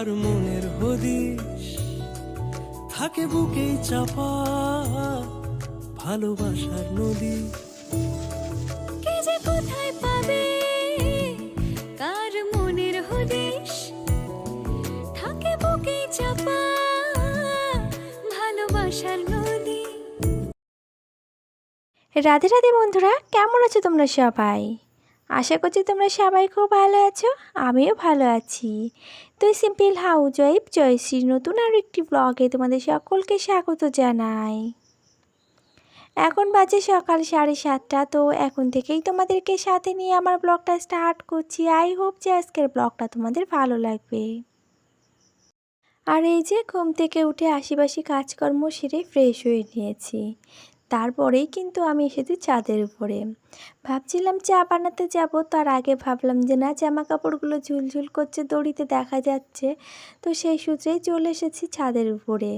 কার মনের হদিশ। থাকে বুকেই চাপা ভালোবাসার নদী। কে যে কোথায় পাবে? কার মনের হদিশ? থাকে বুকে চাপা ভালোবাসার নদী। রাধে রাধে বন্ধুরা কেমন আছো তোমরা সবাই? আশা করছি তোমরা সবাই খুব ভালো আছো, আমিও ভালো আছি। তো সিম্পল হাউস ওয়াইফ জয়শ্রীর নতুন আর একটি ব্লগে তোমাদের সকলকে স্বাগত জানাই। এখন বাজে সকাল সাড়ে সাতটা, তো এখন থেকেই তোমাদেরকে সাথে নিয়ে আমার ব্লগটা স্টার্ট করছি। আই হোপ যে আজকের ব্লগটা তোমাদের ভালো লাগবে। আর এই যে ঘুম থেকে উঠে আশিবাসি কাজকর্ম সেরে ফ্রেশ হয়ে নিয়েছি। তারপরেই কিন্তু আমি এসেছি ছাদের উপরে। ভাবছিলাম চা বানাতে যাব, তার আগে ভাবলাম যে না জামা কাপড়গুলো ঝুলঝুল করছে, দড়িতে দেখা যাচ্ছে, তো সেই সূত্রেই চলে এসেছি ছাদের উপরে।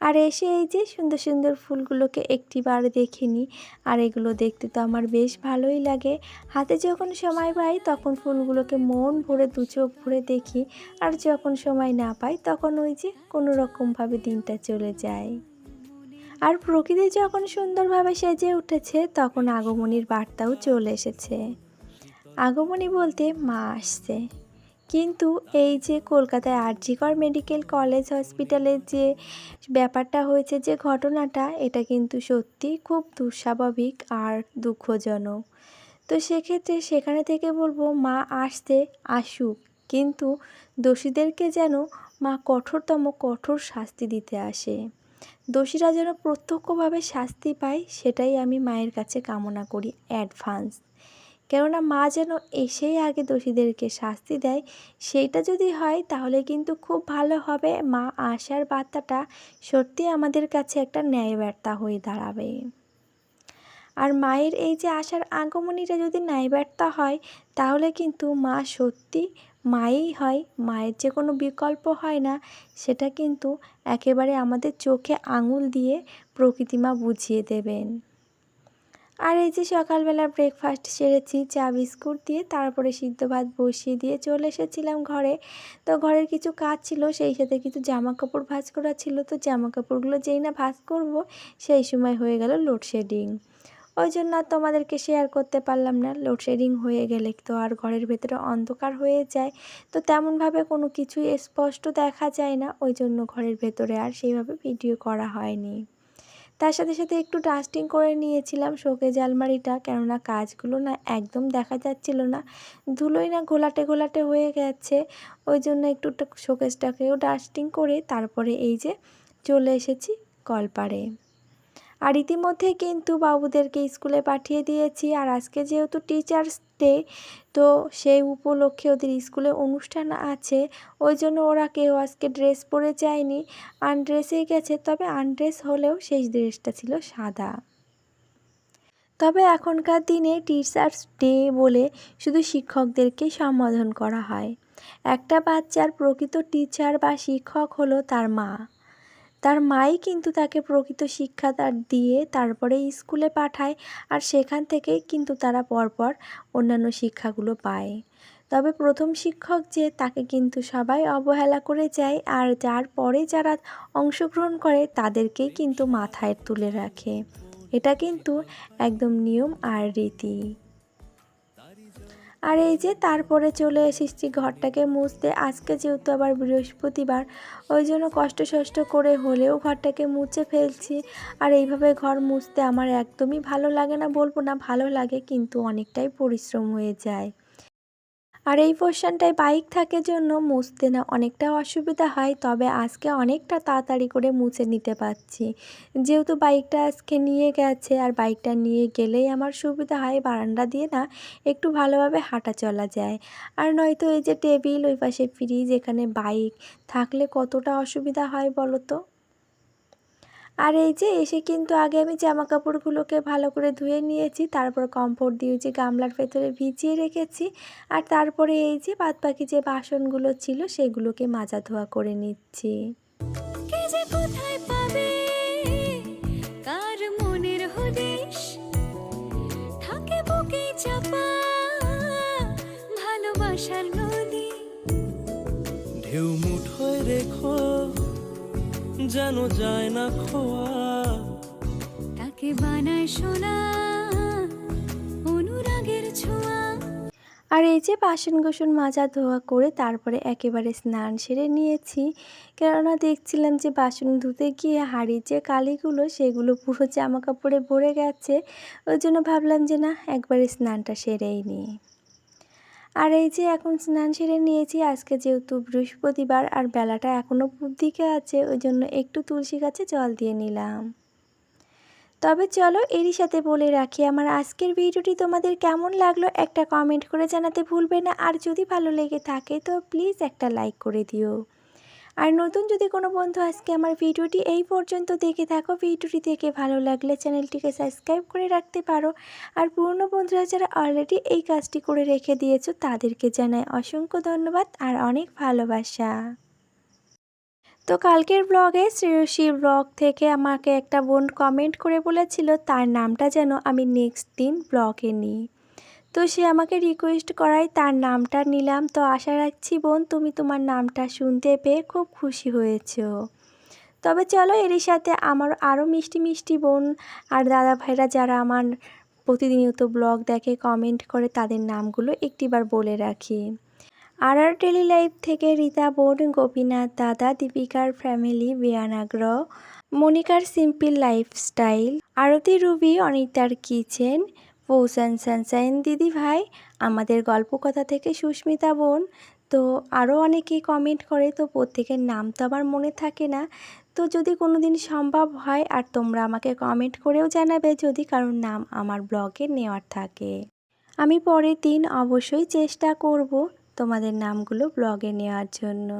আর এসে এই যে সুন্দর সুন্দর ফুলগুলোকে একটিবার দেখে নিই আর এগুলো দেখতে তো আমার বেশ ভালোই লাগে। হাতে যখন সময় পাই, তখন ফুলগুলোকে মন ভরে, দু চোখ ভরে দেখি, আর যখন সময় না পাই, তখন ওই যে কোনো রকমভাবে দিনটা চলে যায়। আর প্রকৃতি যখন সুন্দরভাবে সেজে উঠেছে, তখন আগমনীর বার্তাও চলে এসেছে। আগমনী বলতে মা আসছে। কিন্তু এই যে কলকাতায় আরজিকর মেডিকেল কলেজ হসপিটালের যে ব্যাপারটা হয়েছে, যে ঘটনাটা, এটা কিন্তু সত্যি খুব দুঃস্বাভাবিক আর দুঃখজনক। তো সেক্ষেত্রে সেখানে থেকে বলব, মা আসতে আসুক, কিন্তু দোষীদেরকে যেন মা কঠোরতম কঠোর শাস্তি দিতে আসে। দোষীরা যেন প্রত্যক্ষভাবে শাস্তি পায়, সেটাই আমি মায়ের কাছে কামনা করি অ্যাডভান্স কেননা মা যেন এসেই আগে দোষীদেরকে শাস্তি দেয়, সেইটা যদি হয় তাহলে কিন্তু খুব ভালো হবে। মা আসার বার্তাটা সত্যি আমাদের কাছে একটা ন্যায় বার্তা হয়ে দাঁড়াবে। আর মায়ের এই যে আসার আগমনীটা যদি ন্যায় বার্তা হয়, তাহলে কিন্তু মা সত্যি মায়েই হয়, মায়ের যে কোনো বিকল্প হয় না, সেটা কিন্তু একেবারে আমাদের চোখে আঙুল দিয়ে প্রকৃতিমা বুঝিয়ে দেবেন। আর এই যে সকালবেলা ব্রেকফাস্ট সেরেছি, চা, বিস্কুট দিয়ে তারপরে সিদ্ধ ভাত বসিয়ে দিয়ে চলে এসেছিলাম ঘরে। তো ঘরের কিছু কাজ ছিল, সেই সাথে কিছু জামা কাপড় ভাঁজ করা ছিল। তো জামা কাপড়গুলো যেই না ভাঁজ করব, সেই সময় হয়ে গেল লোডশেডিং ওই জন্য আর তোমাদেরকে শেয়ার করতে পারলাম না। লোডশেডিং হয়ে গেলে তো আর ঘরের ভেতরে অন্ধকার হয়ে যায়। তো তেমনভাবে কোনো কিছুই স্পষ্ট দেখা যায় না। ওই জন্য ঘরের ভেতরে আর সেইভাবে ভিডিও করা হয়নি। তার সাথে সাথে একটু ডাস্টিং করে নিয়েছিলাম শোকেজ আলমারিটা। কেননা কাজগুলো না একদম দেখা যাচ্ছিল না। ধুলোই না ঘোলাটে ঘোলাটে হয়ে গেছে। ওই জন্য একটু শোকেজটাকেও ডাস্টিং করে তারপরে এই যে চলে এসেছি কলপাড়ে আর ইতিমধ্যে কিন্তু বাবুদেরকে স্কুলে পাঠিয়ে দিয়েছি। আর আজকে যেহেতু টিচার্স ডে, তো সেই উপলক্ষে ওদের স্কুলে অনুষ্ঠান আছে। ওই জন্য ওরা কেউ আজকে ড্রেস পরে যায়নি। আনড্রেসেই গেছে, তবে আনড্রেস হলেও সেই ড্রেসটা ছিল সাদা। তবে এখনকার দিনে টিচার্স ডে বলে শুধু শিক্ষকদেরকে সম্বোধন করা হয়। একটা বাচ্চার প্রকৃত টিচার বা শিক্ষক হলো তার মা। তার মাই কিন্তু তাকে প্রকৃত শিক্ষা তার দিয়ে তারপরে স্কুলে পাঠায় আর সেখান থেকেই কিন্তু তারা পরপর অন্যান্য শিক্ষাগুলো পায়। তবে প্রথম শিক্ষক যে তাকে কিন্তু সবাই অবহেলা করে যায় আর যার পরে যারা অংশগ্রহণ করে তাদেরকেই কিন্তু মাথায় তুলে রাখে। এটা কিন্তু একদম নিয়ম আর রীতি। আর এই যে তারপরে চলে এসেছি ঘরটাকে মুছতে। আজকে যেহেতু আবার বৃহস্পতিবার, ওই জন্য কষ্ট সষ্ট করে হলেও ঘরটাকে মুছে ফেলছি। আর এইভাবে ঘর মুছতে আমার একদমই ভালো লাগে না, বলব না ভালো লাগে, কিন্তু অনেকটাই পরিশ্রম হয়ে যায়। আর এই পোর্শনটায় বাইক থাকে জন্য মুছতে না অনেকটা অসুবিধা হয়, তবে আজকে অনেকটা তাড়াতাড়ি করে মুছে নিতে পারছি। যেহেতু বাইকটা আজকে নিয়ে গেছে আর বাইকটা নিয়ে গেলেই আমার সুবিধা হয়, বারান্দা দিয়ে না একটু ভালোভাবে হাঁটা চলা যায়। আর নয়তো এই যে টেবিল, ওই পাশে ফ্রিজ এখানে বাইক, থাকলে কতটা অসুবিধা হয় বলো তো? আর এই যে এসে কিন্তু আগে আমি জামা কাপড়গুলোকে ভালো করে ধুয়ে নিয়েছি তারপর কমফোর্ট দিয়ে যে গামলার ভেতরে ভিজিয়ে রেখেছি আর তারপরে এই যে বাদ বাকি যে বাসনগুলো ছিল সেগুলোকে মাজা ধোয়া করে নিচ্ছি। কে যে কোথায় পাবে? কার মনের হদিশ? থাকে ভালোবাসার নদী। ঢেউ মুঠো রেখো। যেন যায় না খোয়া। তাকে বানায় সোনা অনুরাগের ছোঁয়া। আর এই যে বাসন কোসন মাজা ধোয়া করে তারপরে একেবারে স্নান সেরে নিয়েছি কেননা দেখছিলাম যে বাসন ধুতে গিয়ে হাঁড়ির যে কালিগুলো সেগুলো পুরো জামা কাপড়ে ভরে গেছে ওই জন্য ভাবলাম যে না একবারে স্নানটা সেরেই নিই। আর এই যে এখন স্নান সেরে নিয়েছি, আজকে যেহেতু বৃহস্পতিবার আর বেলাটা এখনও পূব দিকে আছে, ওই জন্য একটু তুলসী গাছে জল দিয়ে নিলাম। তবে চলো এরই সাথে বলে রাখি, আমার আজকের ভিডিওটি তোমাদের কেমন লাগল একটা কমেন্ট করে জানাতে ভুলবে না, আর যদি ভালো লেগে থাকে তো প্লিজ একটা লাইক করে দিও। আর নতুন যদি কোনো বন্ধু আজকে আমার ভিডিওটি এই পর্যন্ত দেখে থাকো, ভিডিওটি দেখে ভালো লাগলে চ্যানেলটিকে সাবস্ক্রাইব করে রাখতে পারো। আর পুরনো বন্ধুরা যারা অলরেডি এই কাজটি করে রেখে দিয়েছ, তাদেরকে জানাই অসংখ্য ধন্যবাদ আর অনেক ভালোবাসা। তো কালকের ব্লগে শ্রেয়সী ব্লগ থেকে আমাকে একটা বোন কমেন্ট করে বলেছিল, তার নামটা যেন আমি নেক্সট দিন ব্লগে নিই। তো সে আমাকে রিকোয়েস্ট করায়, তার নামটা নিলাম। তো আশা রাখছি বোন, তুমি তোমার নামটা শুনতে পেয়ে খুব খুশি হয়েছো। তবে চলো, এরই সাথে আমার আরও মিষ্টি মিষ্টি বোন আর দাদা ভাইরা যারা আমার প্রতিনিয়ত ব্লগ দেখে কমেন্ট করে, তাদের নামগুলো একটিবার বলে রাখি। আর আর ডেলি লাইফ থেকে রীতা বোন, গোপীনাথ দাদা, দীপিকার ফ্যামিলি বিয়ানাগ্র, মনিকার সিম্পল লাইফস্টাইল আরতি রুবি, অনিতার কিচেন পৌসান সানসাইন দিদি ভাই, আমাদের গল্প কথা থেকে সুস্মিতা বোন। তো আরও অনেকেই কমেন্ট করে, তো প্রত্যেকের নাম তো আমার মনে থাকে না। তো যদি কোনো দিন সম্ভব হয়, আর তোমরা আমাকে কমেন্ট করেও জানাবে যদি কারোর নাম আমার ব্লগে নেওয়ার থাকে। আমি পরের দিন অবশ্যই চেষ্টা করব তোমাদের নামগুলো ব্লগে নেওয়ার জন্য।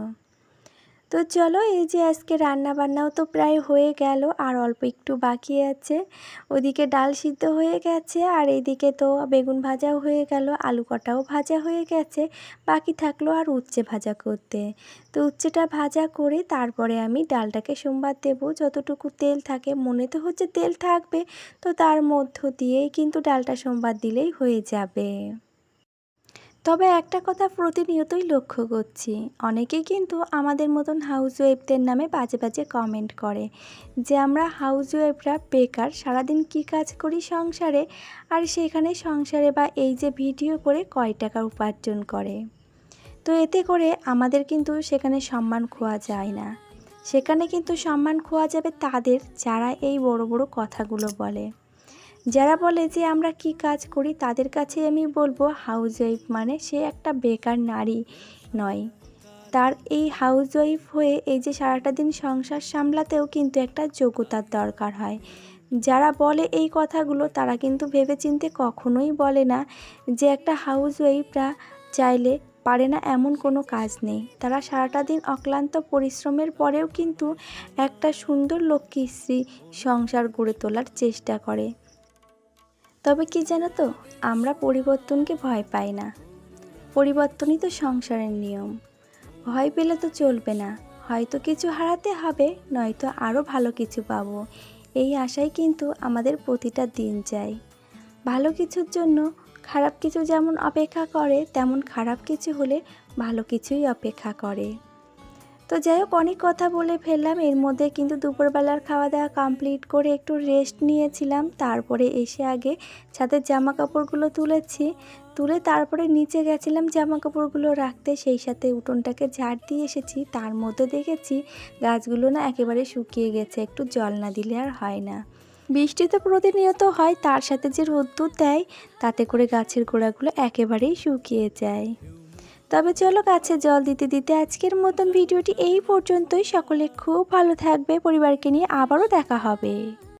তো চলো এই যে আজকে রান্না বান্নাও তো প্রায় হয়ে গেল, আর অল্প একটু বাকি আছে। ওদিকে ডাল সিদ্ধ হয়ে গেছে, আর এদিকে তো বেগুন ভাজাও হয়ে গেল, আলু কটাও ভাজা হয়ে গেছে, বাকি থাকল আর উচ্ছে ভাজা করতে। তো উচ্ছেটা ভাজা করে তারপরে আমি ডালটাকে সোমবার দেবো, যতটুকু তেল থাকে, মনে তো হচ্ছে তেল থাকবে, তো তার মধ্য দিয়েই কিন্তু ডালটা সোমবার দিলেই হয়ে যাবে। তবে একটা কথা প্রতিনিয়তই লক্ষ্য করছি। অনেকেই কিন্তু আমাদের মতন হাউস ওয়াইফদের নামে বাজে বাজে কমেন্ট করে যে আমরা হাউস ওয়াইফরা বেকার, সারাদিন কী কাজ করি সংসারে? আর সেখানে সংসারে বা এই যে ভিডিও করে কয় টাকা উপার্জন করে? তো এতে করে আমাদের কিন্তু সেখানে সম্মান খোয়া যায় না। সেখানে কিন্তু সম্মান খোয়া যাবে তাদের, যারা এই বড় বড় কথাগুলো বলে। যারা বলে যে আমরা কি কাজ করি, তাদের কাছে আমি বলব হাউস ওয়াইফ মানে সে একটা বেকার নারী নয়। তার এই হাউস ওয়াইফ হয়ে এই যে সারাটা দিন সংসার সামলাতেও কিন্তু একটা যোগ্যতার দরকার হয়। যারা বলে এই কথাগুলো, তারা কিন্তু ভেবেচিন্তে কখনোই বলে না যে একটা হাউস ওয়াইফরা চাইলে পারে না এমন কোনো কাজ নেই। তারা সারাটা দিন অক্লান্ত পরিশ্রমের পরেও কিন্তু একটা সুন্দর লক্ষ্মীশ্রী সংসার গড়ে তোলার চেষ্টা করে। তবে কি জানো তো আমরা পরিবর্তনকে ভয় পাই না। পরিবর্তনই তো সংসারের নিয়ম। ভয় পেলে তো চলবে না। হয়তো কিছু হারাতে হবে, নয়তো আরও ভালো কিছু পাবো। এই আশায় কিন্তু আমাদের প্রতিটা দিন যায়। ভালো কিছুর জন্য খারাপ কিছু যেমন অপেক্ষা করে, তেমন খারাপ কিছু হলে ভালো কিছুই অপেক্ষা করে। তো যাই হোক, অনেক কথা বলে ফেললাম। এর মধ্যে কিন্তু দুপুরবেলার খাওয়া দাওয়া কমপ্লিট করে একটু রেস্ট নিয়েছিলাম। তারপরে এসে আগে ছাদের জামা কাপড়গুলো তুলেছি। তুলে তারপরে নিচে গেছিলাম জামা কাপড়গুলো রাখতে। সেই সাথে উঠোনটাকে ঝাড় দিয়ে এসেছি। তার মধ্যে দেখেছি গাছগুলো না একেবারে শুকিয়ে গেছে। একটু জল না দিলে আর হয় না। বৃষ্টি তো প্রতিনিয়ত হয়। তার সাথে যে রোদ্দুর দেয়, তাতে করে গাছের গোড়াগুলো একেবারেই শুকিয়ে যায়। তবে চলো গাছে জল দিতে দিতে আজকের মতন ভিডিওটি এই পর্যন্তই। সকলে খুব ভালো থাকবে। পরিবারকে নিয়ে আবারও দেখা হবে।